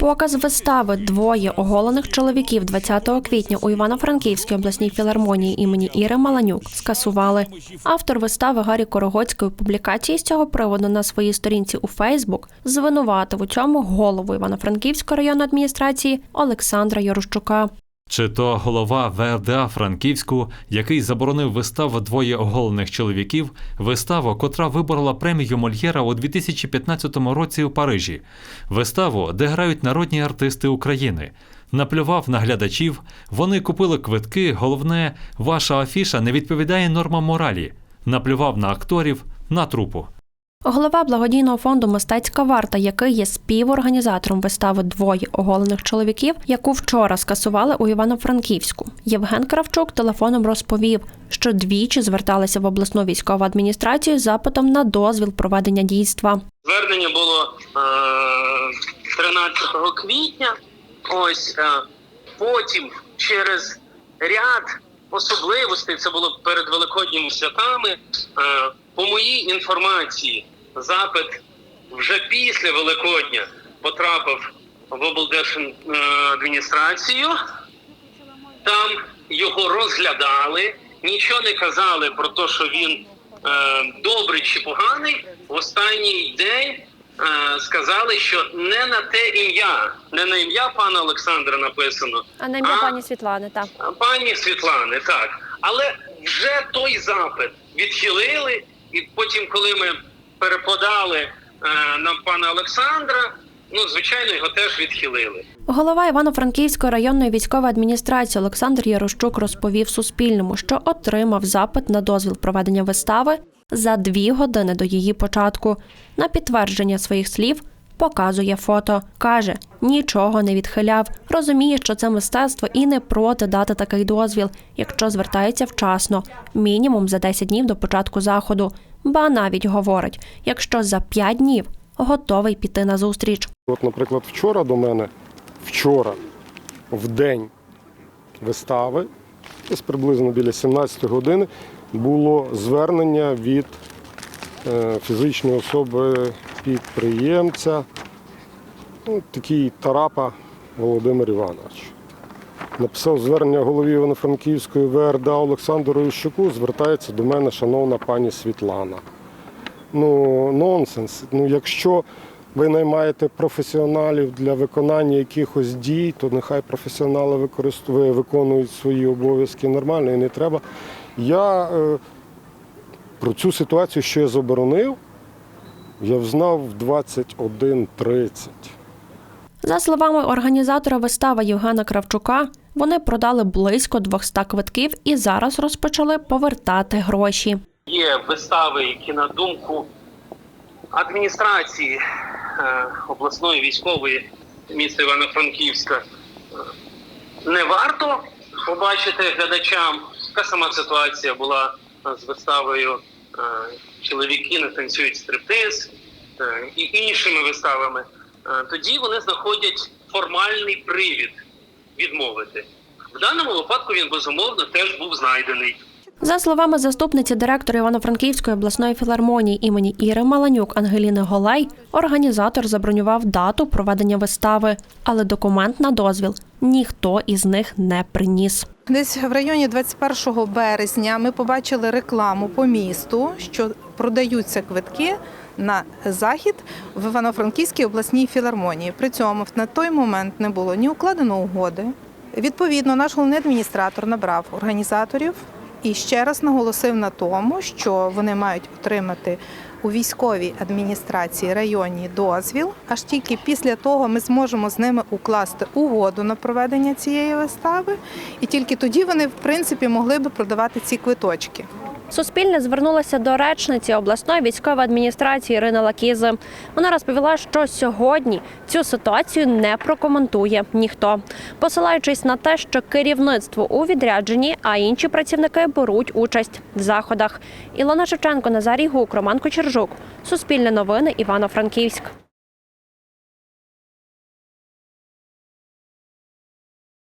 Показ вистави двоє оголених чоловіків 20 квітня у Івано-Франківській обласній філармонії імені Іри Маланюк скасували. Автор вистави Гаррі Корогоцької публікації з цього приводу на своїй сторінці у Фейсбук звинуватив у цьому голову Івано-Франківської районної адміністрації Олександра Ярущука. Чи то голова ВРДА Франківську, який заборонив виставу двоє оголених чоловіків, виставу, котра виборола премію Мольєра у 2015 році у Парижі, виставу, де грають народні артисти України. Наплював на глядачів, вони купили квитки. Головне, ваша афіша не відповідає нормам моралі. Наплював на акторів, на трупу. Голова благодійного фонду Мистецька варта, який є співорганізатором вистави двоє оголених чоловіків, яку вчора скасували у Івано-Франківську. Євген Кравчук телефоном розповів, що двічі зверталися в обласну військову адміністрацію з запитом на дозвіл проведення дійства. Звернення було е, 13 квітня. Ось е, потім через ряд особливостей, це було перед великодніми святами. Е, по моїй інформації, запит вже після Великодня потрапив в облдержадміністрацію. Там його розглядали, нічого не казали про те, що він е, добрий чи поганий. В останній день е, сказали, що не на те ім'я, не на ім'я пана Олександра написано, А на ім'я пані Світлани, так. пані Світлани, так. Але вже той запит відхилили, і потім, коли ми переподали е, на пана Олександра, ну звичайно, його теж відхилили. Голова Івано-Франківської районної військової адміністрації Олександр Ярощук розповів Суспільному, що отримав запит на дозвіл проведення вистави за дві години до її початку. На підтвердження своїх слів показує фото. каже, нічого не відхиляв. Розуміє, що це мистецтво і не проти дати такий дозвіл, якщо звертається вчасно, мінімум за 10 днів до початку заходу. Ба навіть говорить, якщо за 5 днів готовий піти на зустріч. От, наприклад, вчора до мене, вчора, в день вистави, десь приблизно біля 17 години, було звернення від е, фізичної особи підприємця, ну, такий Тарапа Володимир Іванович. Написав звернення голові Івано-Франківської ВРДА Олександру Ющуку, звертається до мене шановна пані Світлана. Ну, нонсенс. Ну, якщо ви наймаєте професіоналів для виконання якихось дій, то нехай професіонали використовують, виконують свої обов'язки нормально і не треба. Я е, про цю ситуацію, що я заборонив, я взнав в 21.30. За словами організатора вистави Євгена Кравчука, вони продали близько 200 квитків і зараз розпочали повертати гроші. Є вистави, які на думку адміністрації е, обласної військової міста Івано-Франківська е, не варто побачити глядачам. Така сама ситуація була е, з виставою Чоловіки не танцюють стриптиз і іншими виставами. Е, Тоді вони знаходять формальний привід відмовити. В даному випадку він безумовно теж був знайдений. За словами заступниці директора Івано-Франківської обласної філармонії імені Іри Маланюк Ангеліни Голей, організатор забронював дату проведення вистави, але документ на дозвіл ніхто із них не приніс. Десь в районі 21 березня ми побачили рекламу по місту, що продаються квитки на захід в Івано-Франківській обласній філармонії. При цьому на той момент не було ні укладено угоди. Відповідно, наш головний адміністратор набрав організаторів і ще раз наголосив на тому, що вони мають отримати у військовій адміністрації районі дозвіл. Аж тільки після того ми зможемо з ними укласти угоду на проведення цієї вистави, і тільки тоді вони, в принципі, могли би продавати ці квиточки. Суспільне звернулося до речниці обласної військової адміністрації Ірини Лакізи. Вона розповіла, що сьогодні цю ситуацію не прокоментує ніхто, посилаючись на те, що керівництво у відрядженні, а інші працівники беруть участь в заходах. Ілона Шевченко, Назарій Гук, Роман Кочержук. Суспільне новини Івано-Франківськ.